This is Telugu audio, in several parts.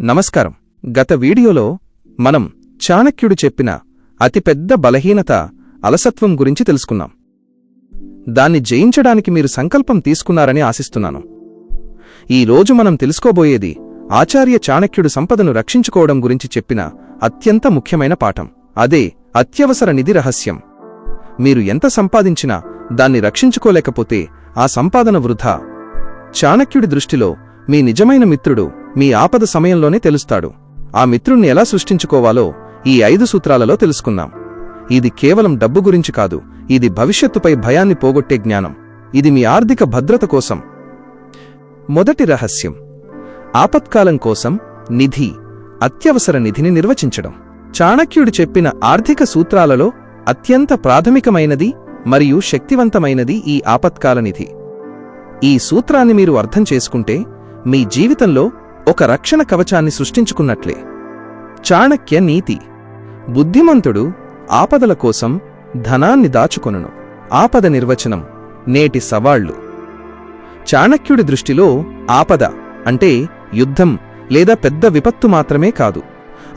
నమస్కారం. గత వీడియోలో మనం చాణక్యుడు చెప్పిన అతిపెద్ద బలహీనత అలసత్వం గురించి తెలుసుకున్నాం. దాన్ని జయించడానికి మీరు సంకల్పం తీసుకున్నారని ఆశిస్తున్నాను. ఈ రోజు మనం తెలుసుకోబోయేది ఆచార్య చాణక్యుడు సంపదను రక్షించుకోవడం గురించి చెప్పిన అత్యంత ముఖ్యమైన పాఠం. అదే అత్యవసర నిధి రహస్యం. మీరు ఎంత సంపాదించినా దాన్ని రక్షించుకోలేకపోతే ఆ సంపాదన వృధా. చాణక్యుడి దృష్టిలో మీ నిజమైన మిత్రుడు మీ ఆపద సమయంలోనే తెలుస్తాడు. ఆ మిత్రుణ్ణి ఎలా సృష్టించుకోవాలో ఈ ఐదు సూత్రాలలో తెలుసుకుందాం. ఇది కేవలం డబ్బు గురించి కాదు ఇది భవిష్యత్తుపై భయాన్ని పోగొట్టే జ్ఞానం. ఇది మీ ఆర్థిక భద్రత కోసం. మొదటి రహస్యం. ఆపత్కాలం కోసం నిధి అత్యవసర నిధిని నిర్వచించడం. చాణక్యుడు చెప్పిన ఆర్థిక సూత్రాలలో అత్యంత ప్రాథమికమైనది మరియు శక్తివంతమైనది ఈ ఆపత్కాల నిధి. ఈ సూత్రాన్ని మీరు అర్థం చేసుకుంటే మీ జీవితంలో ఒక రక్షణ కవచాన్ని సృష్టించుకున్నట్లే. చాణక్య నీతి. బుద్ధిమంతుడు ఆపదల కోసం ధనాన్ని దాచుకొనును. ఆపద నిర్వచనం నేటి సవాళ్ళు చాణక్యుడి దృష్టిలో ఆపద అంటే యుద్ధం లేదా పెద్ద విపత్తు మాత్రమే కాదు.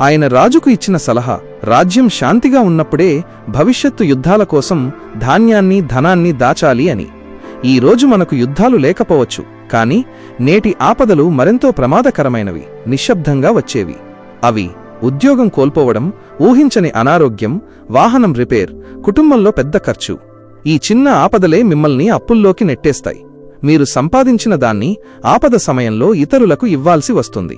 ఆయన రాజుకు ఇచ్చిన సలహా రాజ్యం శాంతిగా ఉన్నప్పుడే భవిష్యత్తు యుద్ధాల కోసం ధాన్యాన్ని ధనాన్ని దాచాలి అని. ఈ రోజు మనకు యుద్ధాలు లేకపోవచ్చు. కాని నేటి ఆపదలు మరెంతో ప్రమాదకరమైనవి నిశ్శబ్దంగా వచ్చేవి. అవి ఉద్యోగం కోల్పోవడం ఊహించని అనారోగ్యం వాహనం రిపేర్ కుటుంబంలో పెద్ద ఖర్చు. ఈ చిన్న ఆపదలే మిమ్మల్ని అప్పుల్లోకి నెట్టేస్తాయి. మీరు సంపాదించిన దాన్ని ఆపద సమయంలో ఇతరులకు ఇవ్వాల్సి వస్తుంది.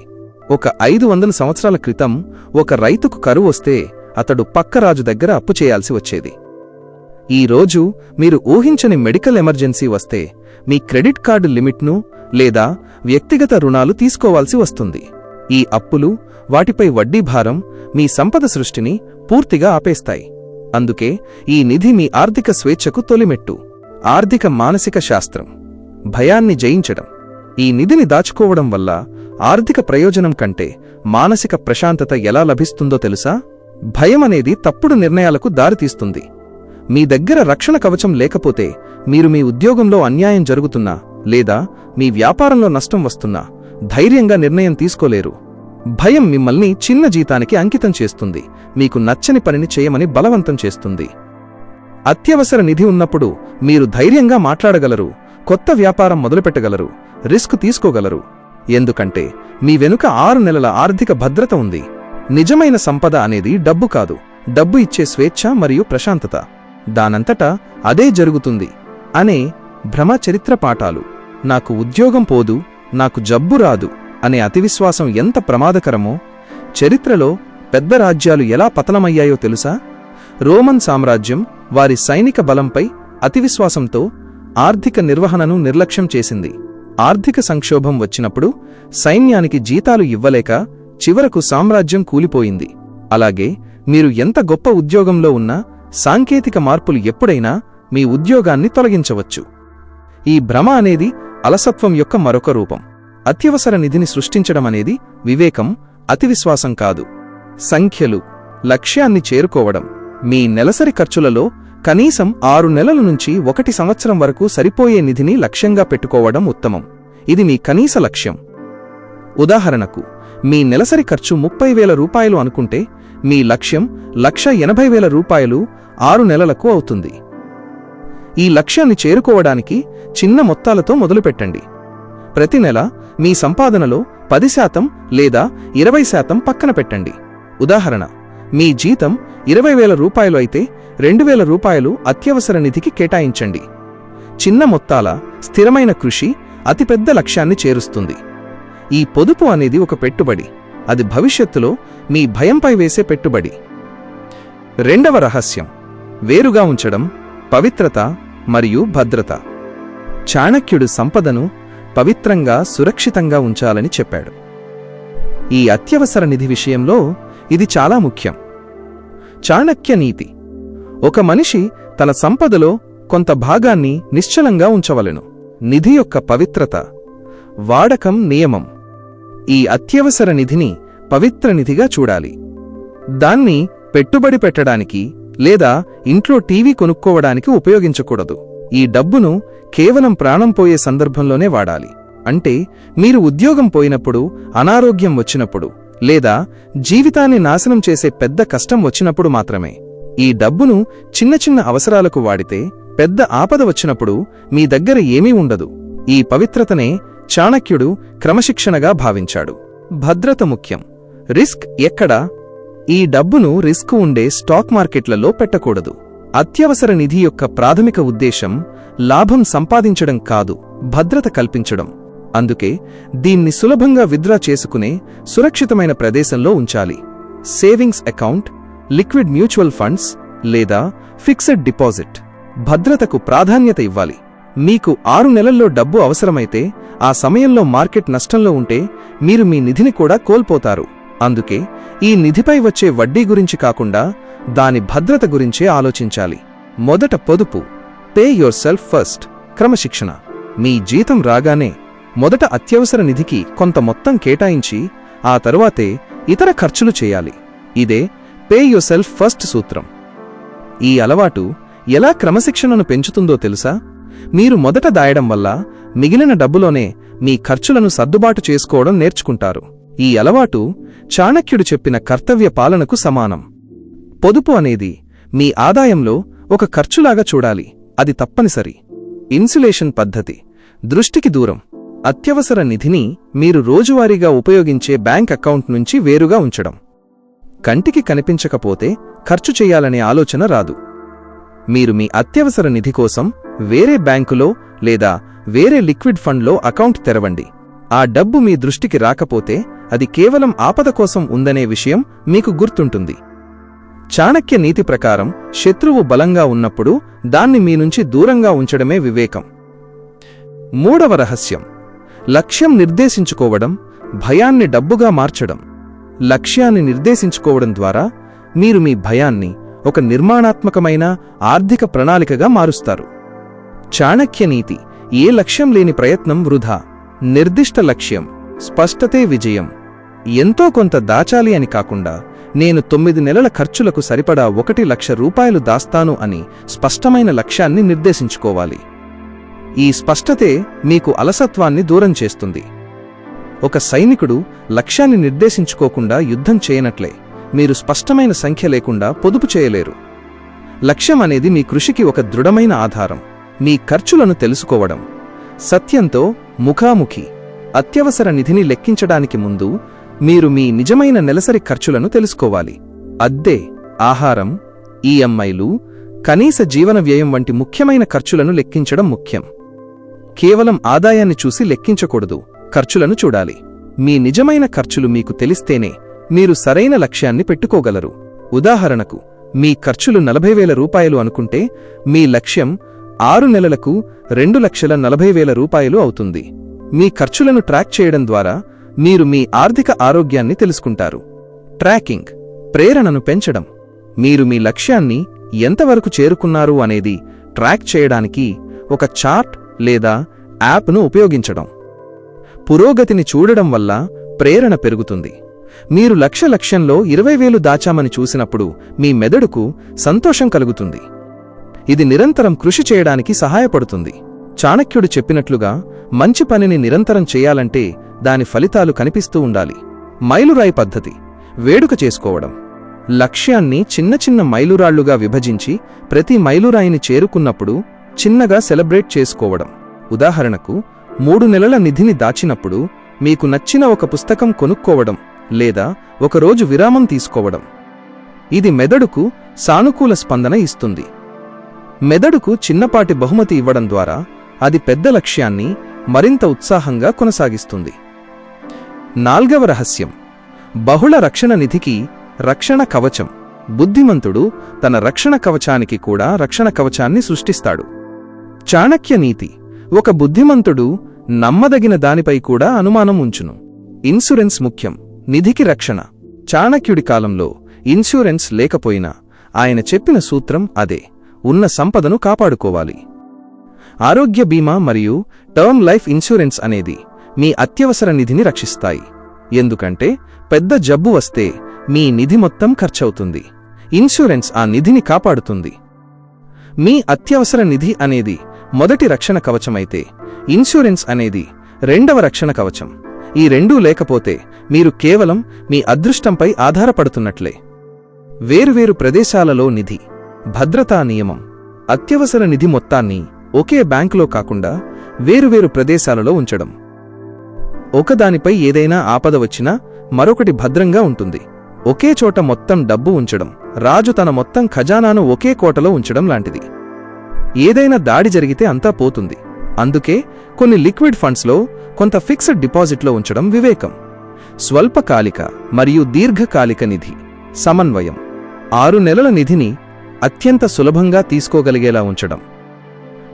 ఒక ఐదు వందల సంవత్సరాల క్రితం ఒక రైతుకు కరువొస్తే అతడు అతడు పక్కరాజు దగ్గర అప్పు చేయాల్సి వచ్చేది. ఈ రోజు మీరు ఊహించని మెడికల్ ఎమర్జెన్సీ వస్తే మీ క్రెడిట్ కార్డు లిమిట్ను లేదా వ్యక్తిగత రుణాలు తీసుకోవాల్సి వస్తుంది. ఈ అప్పులు వాటిపై వడ్డీ భారం మీ సంపద సృష్టిని పూర్తిగా ఆపేస్తాయి. అందుకే ఈ నిధి మీ ఆర్థిక స్వేచ్ఛకు తొలిమెట్టు. ఆర్థిక మానసిక శాస్త్రం. భయాన్ని జయించడం. ఈ నిధిని దాచుకోవడం వల్ల ఆర్థిక ప్రయోజనం కంటే మానసిక ప్రశాంతత ఎలా లభిస్తుందో తెలుసా? భయం అనేది తప్పుడు నిర్ణయాలకు దారితీస్తుంది. మీ దగ్గర రక్షణ కవచం లేకపోతే మీరు మీ ఉద్యోగంలో అన్యాయం జరుగుతున్నా లేదా మీ వ్యాపారంలో నష్టం వస్తున్నా ధైర్యంగా నిర్ణయం తీసుకోలేరు. భయం మిమ్మల్ని చిన్న జీతానికి అంకితం చేస్తుంది. మీకు నచ్చని పనిని చేయమని బలవంతం చేస్తుంది. అత్యవసర నిధి ఉన్నప్పుడు మీరు ధైర్యంగా మాట్లాడగలరు కొత్త వ్యాపారం మొదలుపెట్టగలరు రిస్క్ తీసుకోగలరు. ఎందుకంటే మీ వెనుక ఆరు నెలల ఆర్థిక భద్రత ఉంది. నిజమైన సంపద అనేది డబ్బు కాదు. డబ్బు ఇచ్చే స్వేచ్ఛ మరియు ప్రశాంతత. దానంతటా అదే జరుగుతుంది అనే భ్రమ చరిత్ర పాఠాలు. నాకు ఉద్యోగం పోదు నాకు జబ్బు రాదు అనే అతివిశ్వాసం ఎంత ప్రమాదకరమో చరిత్రలో పెద్ద రాజ్యాలు ఎలా పతనమయ్యాయో తెలుసా? రోమన్ సామ్రాజ్యం వారి సైనిక బలంపై అతివిశ్వాసంతో ఆర్థిక నిర్వహణను నిర్లక్ష్యం చేసింది. ఆర్థిక సంక్షోభం వచ్చినప్పుడు సైన్యానికి జీతాలు ఇవ్వలేక చివరకు సామ్రాజ్యం కూలిపోయింది. అలాగే మీరు ఎంత గొప్ప ఉద్యోగంలో ఉన్నా సాంకేతిక మార్పులు ఎప్పుడైనా మీ ఉద్యోగాన్ని తొలగించవచ్చు. ఈ భ్రమ అనేది అలసత్వం యొక్క మరొక రూపం. అత్యవసర నిధిని సృష్టించడం అనేది వివేకం అతివిశ్వాసం కాదు. సంఖ్యలు లక్ష్యాన్ని చేరుకోవడం మీ నెలసరి ఖర్చులలో కనీసం ఆరు నెలల నుంచి ఒకటి సంవత్సరం వరకు సరిపోయే నిధిని లక్ష్యంగా పెట్టుకోవడం ఉత్తమం. ఇది మీ కనీస లక్ష్యం. ఉదాహరణకు మీ నెలసరి ఖర్చు ముప్పై వేల రూపాయలు అనుకుంటే మీ లక్ష్యం లక్ష ఎనభై వేల రూపాయలు ఆరు నెలలకు అవుతుంది. ఈ లక్ష్యాన్ని చేరుకోవడానికి చిన్న మొత్తాలతో మొదలుపెట్టండి. ప్రతి నెల మీ సంపాదనలో పది శాతం లేదా ఇరవై శాతం పక్కన పెట్టండి. ఉదాహరణ మీ జీతం ఇరవై వేల రూపాయలు అయితే రెండు వేల రూపాయలు అత్యవసర నిధికి కేటాయించండి. చిన్న మొత్తాల స్థిరమైన కృషి అతిపెద్ద లక్ష్యాన్ని చేరుస్తుంది. ఈ పొదుపు అనేది ఒక పెట్టుబడి. అది భవిష్యత్తులో మీ భయంపై వేసే పెట్టుబడి. రెండవ రహస్యం వేరుగా ఉంచడం పవిత్రత మరియు భద్రత. చాణక్యుడు సంపదను పవిత్రంగా సురక్షితంగా ఉంచాలని చెప్పాడు. ఈ అత్యవసర నిధి విషయంలో ఇది చాలా ముఖ్యం. చాణక్య నీతి ఒక మనిషి తన సంపదలో కొంత భాగాన్ని నిశ్చలంగా ఉంచవలెను. నిధి యొక్క పవిత్రత వాడకం నియమం. ఈ అత్యవసర నిధిని పవిత్ర నిధిగా చూడాలి. దాన్ని పెట్టుబడి పెట్టడానికి లేదా ఇంట్లో టీవీ కొనుక్కోవడానికి ఉపయోగించకూడదు. ఈ డబ్బును కేవలం ప్రాణం పోయే సందర్భంలోనే వాడాలి. అంటే మీరు ఉద్యోగం పోయినప్పుడు అనారోగ్యం వచ్చినప్పుడు లేదా జీవితాన్ని నాశనం చేసే పెద్ద కష్టం వచ్చినప్పుడు మాత్రమే. ఈ డబ్బును చిన్న చిన్న అవసరాలకు వాడితే పెద్ద ఆపద వచ్చినప్పుడు మీ దగ్గర ఏమీ ఉండదు. ఈ పవిత్రతనే చాణక్యుడు క్రమశిక్షణగా భావించాడు. భద్రత ముఖ్యం. రిస్క్ ఎక్కడా? ఈ డబ్బును రిస్క్ ఉండే స్టాక్ మార్కెట్లలో పెట్టకూడదు. అత్యవసర నిధి యొక్క ప్రాథమిక ఉద్దేశం లాభం సంపాదించడం కాదు భద్రత కల్పించడం. అందుకే దీన్ని సులభంగా విత్డ్రా చేసుకునే సురక్షితమైన ప్రదేశంలో ఉంచాలి. Savings account liquid mutual funds లేదా ఫిక్స్డ్ డిపాజిట్. భద్రతకు ప్రాధాన్యత ఇవ్వాలి. మీకు ఆరు నెలల్లో డబ్బు అవసరమైతే ఆ సమయంలో మార్కెట్ నష్టంలో ఉంటే మీరు మీ నిధిని కూడా కోల్పోతారు. అందుకే ఈ నిధిపై వచ్చే వడ్డీ గురించి కాకుండా దాని భద్రత గురించే ఆలోచించాలి. మొదట పొదుపు పే యోర్ సెల్ఫ్ ఫస్ట్ క్రమశిక్షణ. మీ జీతం రాగానే మొదట అత్యవసర నిధికి కొంత మొత్తం కేటాయించి ఆ తరువాతే ఇతర ఖర్చులు చేయాలి. ఇదే పే యోర్ సెల్ఫ్ ఫస్ట్ సూత్రం. ఈ అలవాటు ఎలా క్రమశిక్షణను పెంచుతుందో తెలుసా? మీరు మొదట దాయడం వల్ల మిగిలిన డబ్బులోనే మీ ఖర్చులను సర్దుబాటు చేసుకోవడం నేర్చుకుంటారు. ఈ అలవాటు చాణక్యుడు చెప్పిన కర్తవ్య పాలనకు సమానం. పొదుపు అనేది మీ ఆదాయంలో ఒక ఖర్చులాగా చూడాలి. అది తప్పనిసరి. ఇన్సులేషన్ పద్ధతి. దృష్టికి దూరం. అత్యవసర నిధిని మీరు రోజువారీగా ఉపయోగించే బ్యాంక్ అకౌంట్ నుంచి వేరుగా ఉంచడం. కంటికి కనిపించకపోతే ఖర్చు చెయ్యాలనే ఆలోచన రాదు. మీరు మీ అత్యవసర నిధి కోసం వేరే బ్యాంకులో లేదా వేరే లిక్విడ్ ఫండ్లో అకౌంట్ తెరవండి. ఆ డబ్బు మీ దృష్టికి రాకపోతే అది కేవలం ఆపద కోసం ఉందనే విషయం మీకు గుర్తుంటుంది. చాణక్య నీతి ప్రకారం శత్రువు బలంగా ఉన్నప్పుడు దాన్ని మీ నుంచి దూరంగా ఉంచడమే వివేకం. మూడవ రహస్యం. లక్ష్యం నిర్దేశించుకోవడం భయాన్ని డబ్బుగా మార్చడం. లక్ష్యాన్ని నిర్దేశించుకోవడం ద్వారా మీరు మీ భయాన్ని ఒక నిర్మాణాత్మకమైన ఆర్థిక ప్రణాళికగా మారుస్తారు. చాణక్య నీతి ఏ లక్ష్యం లేని ప్రయత్నం వృధా. నిర్దిష్ట లక్ష్యం స్పష్టతే విజయం. ఎంతో కొంత దాచాలి అని కాకుండా నేను తొమ్మిది నెలల ఖర్చులకు సరిపడా ఒకటి లక్ష రూపాయలు దాస్తాను అని స్పష్టమైన లక్ష్యాన్ని నిర్దేశించుకోవాలి. ఈ స్పష్టతే మీకు అలసత్వాన్ని దూరం చేస్తుంది. ఒక సైనికుడు లక్ష్యాన్ని నిర్దేశించుకోకుండా యుద్ధం చేయనట్లే మీరు స్పష్టమైన సంఖ్య లేకుండా పొదుపు చేయలేరు. లక్ష్యం అనేది మీ కృషికి ఒక దృఢమైన ఆధారం మీ ఖర్చులను తెలుసుకోవడం. సత్యంతో ముఖాముఖి అత్యవసర నిధిని లెక్కించడానికి ముందు మీరు మీ నిజమైన నెలసరి ఖర్చులను తెలుసుకోవాలి. అద్దె ఆహారం ఈఎంఐలు కనీస జీవన వ్యయం వంటి ముఖ్యమైన ఖర్చులను లెక్కించడం ముఖ్యం. కేవలం ఆదాయాన్ని చూసి లెక్కించకూడదు ఖర్చులను చూడాలి. మీ నిజమైన ఖర్చులు మీకు తెలిస్తేనే మీరు సరైన లక్ష్యాన్ని పెట్టుకోగలరు. ఉదాహరణకు మీ ఖర్చులు నలభై వేల రూపాయలు అనుకుంటే మీ లక్ష్యం ఆరు నెలలకు రెండు లక్షల నలభై వేల రూపాయలు అవుతుంది. మీ ఖర్చులను ట్రాక్ చేయడం ద్వారా మీరు మీ ఆర్థిక ఆరోగ్యాన్ని తెలుసుకుంటారు. ట్రాకింగ్ ప్రేరణను పెంచడం. మీరు మీ లక్ష్యాన్ని ఎంతవరకు చేరుకున్నారు అనేది ట్రాక్ చేయడానికి ఒక చార్ట్ లేదా యాప్ను ఉపయోగించడం. పురోగతిని చూడడం వల్ల ప్రేరణ పెరుగుతుంది. మీరు లక్ష్య లక్ష్యంలో ఇరవై వేలు దాచామని చూసినప్పుడు మీ మెదడుకు సంతోషం కలుగుతుంది. ఇది నిరంతరం కృషి చేయడానికి సహాయపడుతుంది. చాణక్యుడు చెప్పినట్లుగా మంచి పనిని నిరంతరం చేయాలంటే దాని ఫలితాలు కనిపిస్తూ ఉండాలి. మైలురాయి పద్ధతి. వేడుక చేసుకోవడం. లక్ష్యాన్ని చిన్న చిన్న మైలురాళ్ళుగా విభజించి ప్రతి మైలురాయిని చేరుకున్నప్పుడు చిన్నగా సెలబ్రేట్ చేసుకోవడం. ఉదాహరణకు మూడు నెలల నిధిని దాచినప్పుడు మీకు నచ్చిన ఒక పుస్తకం కొనుక్కోవడం లేదా ఒకరోజు విరామం తీసుకోవడం. ఇది మెదడుకు సానుకూల స్పందన ఇస్తుంది. మెదడుకు చిన్నపాటి బహుమతి ఇవ్వడం ద్వారా అది పెద్ద లక్ష్యాన్ని మరింత ఉత్సాహంగా కొనసాగిస్తుంది. నాల్గవ రహస్యం. బహుళ రక్షణ నిధికి రక్షణ కవచం. బుద్ధిమంతుడు తన రక్షణ కవచానికి కూడా రక్షణ కవచాన్ని సృష్టిస్తాడు. చాణక్య నీతి. ఒక బుద్ధిమంతుడు నమ్మదగిన దానిపై కూడా అనుమానం ఉంచును. ఇన్సూరెన్స్ ముఖ్యం. నిధికి రక్షణ. చాణక్యుడి కాలంలో ఇన్సూరెన్స్ లేకపోయినా ఆయన చెప్పిన సూత్రం అదే. ఉన్న సంపదను కాపాడుకోవాలి. ఆరోగ్య బీమా మరియు టర్మ్ లైఫ్ ఇన్సూరెన్స్ అనేది మీ అత్యవసర నిధిని రక్షిస్తాయి. ఎందుకంటే పెద్ద జబ్బు వస్తే మీ నిధి మొత్తం ఖర్చవుతుంది. ఇన్సూరెన్స్ ఆ నిధిని కాపాడుతుంది. మీ అత్యవసర నిధి అనేది మొదటి రక్షణ కవచమైతే ఇన్సూరెన్స్ అనేది రెండవ రక్షణ కవచం. ఈ రెండూ లేకపోతే మీరు కేవలం మీ అదృష్టంపై ఆధారపడుతున్నట్లే. వేరువేరు ప్రదేశాలలో నిధి భద్రతా నియమం. అత్యవసర నిధి మొత్తాన్ని ఒకే బ్యాంకులో కాకుండా వేరువేరు ప్రదేశాలలో ఉంచడం. ఒకదానిపై ఏదైనా ఆపద వచ్చినా మరొకటి భద్రంగా ఉంటుంది. ఒకే చోట మొత్తం డబ్బు ఉంచడం రాజు తన మొత్తం ఖజానాను ఒకే కోటలో ఉంచడం లాంటిది. ఏదైనా దాడి జరిగితే అంతా పోతుంది. అందుకే కొన్ని లిక్విడ్ ఫండ్స్లో కొంత ఫిక్స్డ్ డిపాజిట్లో ఉంచడం వివేకం. స్వల్పకాలిక మరియు దీర్ఘకాలిక నిధి సమన్వయం. ఆరు నెలల నిధిని అత్యంత సులభంగా తీసుకోగలిగేలా ఉంచడం.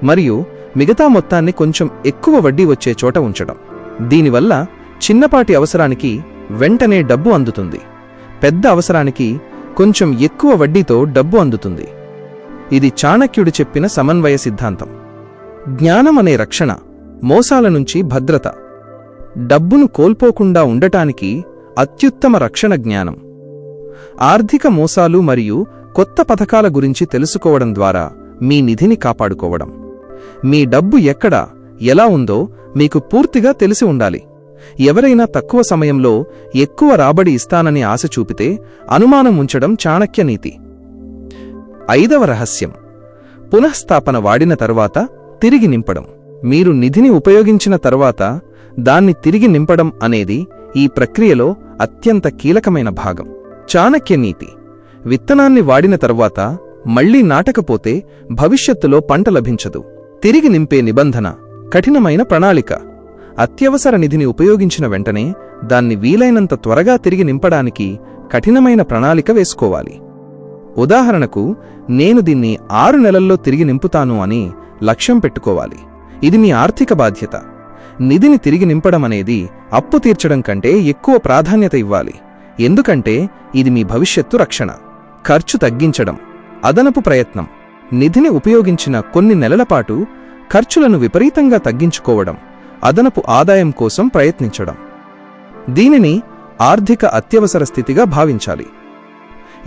మరియు మిగతా మొత్తాన్ని కొంచెం ఎక్కువ వడ్డీ వచ్చే చోట ఉంచడం. దీనివల్ల చిన్నపాటి అవసరానికి వెంటనే డబ్బు అందుతుంది. పెద్ద అవసరానికి కొంచెం ఎక్కువ వడ్డీతో డబ్బు అందుతుంది. ఇది చాణక్యుడు చెప్పిన సమన్వయ సిద్ధాంతం. జ్ఞానం అనే రక్షణ మోసాల నుంచి భద్రత. డబ్బును కోల్పోకుండా ఉండటానికి అత్యుత్తమ రక్షణ జ్ఞానం. ఆర్థిక మోసాలు మరియు కొత్త పథకాల గురించి తెలుసుకోవడం ద్వారా మీ నిధిని కాపాడుకోవడం. మీ డబ్బు ఎక్కడ ఎలా ఉందో మీకు పూర్తిగా తెలిసి ఉండాలి. ఎవరైనా తక్కువ సమయంలో ఎక్కువ రాబడి ఇస్తానని ఆశ చూపితే అనుమానం ఉంచడం చాణక్య నీతి. ఐదవ రహస్యం. పునఃస్థాపన వాడిన తరువాత తిరిగి నింపడం. మీరు నిధిని ఉపయోగించిన తరువాత దాన్ని తిరిగి నింపడం అనేది ఈ ప్రక్రియలో అత్యంత కీలకమైన భాగం. చాణక్య నీతి. విత్తనాన్ని వాడిన తర్వాత మళ్ళీ నాటకపోతే భవిష్యత్తులో పంట లభించదు. తిరిగి నింపే నిబంధన కఠినమైన ప్రణాళిక. అత్యవసర నిధిని ఉపయోగించిన వెంటనే దాన్ని వీలైనంత త్వరగా తిరిగి నింపడానికి కఠినమైన ప్రణాళిక వేసుకోవాలి. ఉదాహరణకు నేను దీన్ని ఆరు నెలల్లో తిరిగి నింపుతాను అని లక్ష్యం పెట్టుకోవాలి. ఇది మీ ఆర్థిక బాధ్యత. నిధిని తిరిగి నింపడం అనేది అప్పు తీర్చడం కంటే ఎక్కువ ప్రాధాన్యత ఇవ్వాలి. ఎందుకంటే ఇది మీ భవిష్యత్తు రక్షణ. ఖర్చు తగ్గించడం అదనపు ప్రయత్నం. నిధిని ఉపయోగించిన కొన్ని నెలలపాటు ఖర్చులను విపరీతంగా తగ్గించుకోవడం అదనపు ఆదాయం కోసం ప్రయత్నించడం. దీనిని ఆర్థిక అత్యవసర స్థితిగా భావించాలి.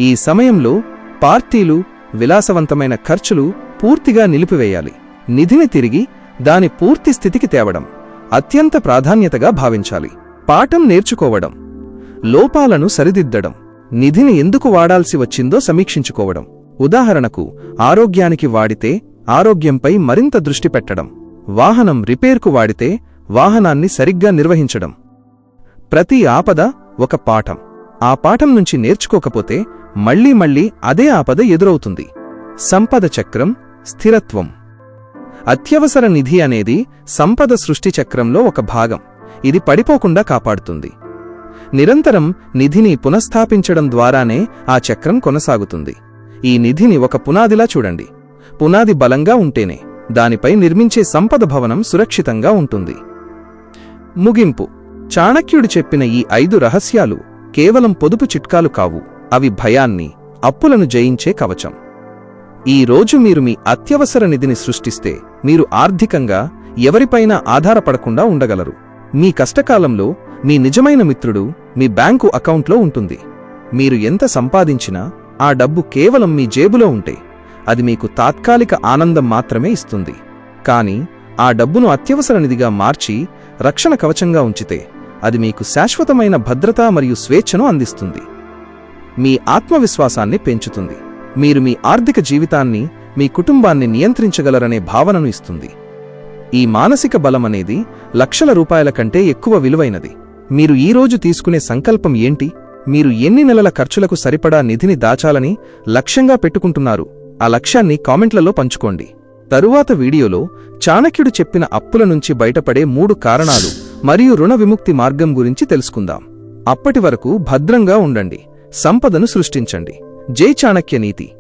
ఈ సమయంలో పార్టీలు విలాసవంతమైన ఖర్చులు పూర్తిగా నిలిపివేయాలి. నిధిని తిరిగి దాని పూర్తి స్థితికి తేవడం అత్యంత ప్రాధాన్యతగా భావించాలి. పాఠం నేర్చుకోవడం లోపాలను సరిదిద్దడం నిధిని ఎందుకు వాడాల్సి వచ్చిందో సమీక్షించుకోవడం. ఉదాహరణకు ఆరోగ్యానికి వాడితే ఆరోగ్యంపై మరింత దృష్టి పెట్టడం. వాహనం రిపేర్కు వాడితే వాహనాన్ని సరిగ్గా నిర్వహించడం. ప్రతి ఆపద ఒక పాఠం. ఆ పాఠం నుంచి నేర్చుకోకపోతే మళ్ళీ మళ్ళీ అదే ఆపద ఎదురవుతుంది. సంపద చక్రం స్థిరత్వం. అత్యవసర నిధి అనేది సంపద సృష్టి చక్రంలో ఒక భాగం. ఇది పడిపోకుండా కాపాడుతుంది. నిరంతరం నిధిని పునఃస్థాపించడం ద్వారానే ఆ చక్రం కొనసాగుతుంది. ఈ నిధిని ఒక పునాదిలా చూడండి. పునాది బలంగా ఉంటేనే దానిపై నిర్మించే సంపద భవనం సురక్షితంగా ఉంటుంది. ముగింపు. చాణక్యుడు చెప్పిన ఈ ఐదు రహస్యాలు కేవలం పొదుపు చిట్కాలు కావు. అవి భయాన్ని అప్పులను జయించే కవచం. ఈ రోజు మీరు మీ అత్యవసర నిధిని సృష్టిస్తే మీరు ఆర్థికంగా ఎవరిపైనా ఆధారపడకుండా ఉండగలరు. మీ కష్టకాలంలో మీ నిజమైన మిత్రుడు మీ బ్యాంకు అకౌంట్లో ఉంటుంది. మీరు ఎంత సంపాదించినా ఆ డబ్బు కేవలం మీ జేబులో ఉంటే అది మీకు తాత్కాలిక ఆనందం మాత్రమే ఇస్తుంది. కానీ ఆ డబ్బును అత్యవసర నిధిగా మార్చి రక్షణ కవచంగా ఉంచితే అది మీకు శాశ్వతమైన భద్రత మరియు స్వేచ్ఛను అందిస్తుంది. మీ ఆత్మవిశ్వాసాన్ని పెంచుతుంది. మీరు మీ ఆర్థిక జీవితాన్ని మీ కుటుంబాన్ని నియంత్రించగలరనే భావనను ఇస్తుంది. ఈ మానసిక బలం అనేది లక్షల రూపాయల కంటే ఎక్కువ విలువైనది. మీరు ఈరోజు తీసుకునే సంకల్పం ఏంటి? మీరు ఎన్ని నెలల ఖర్చులకు సరిపడా నిధిని దాచాలని లక్ష్యంగా పెట్టుకుంటున్నారు? ఆ లక్ష్యాన్ని కామెంట్లలో పంచుకోండి. తరువాత వీడియోలో చాణక్యుడు చెప్పిన అప్పుల నుంచి బయటపడే మూడు కారణాలు మరియు రుణ విముక్తి మార్గం గురించి తెలుసుకుందాం. అప్పటి వరకు భద్రంగా ఉండండి. సంపదను సృష్టించండి. జై చాణక్య నీతి.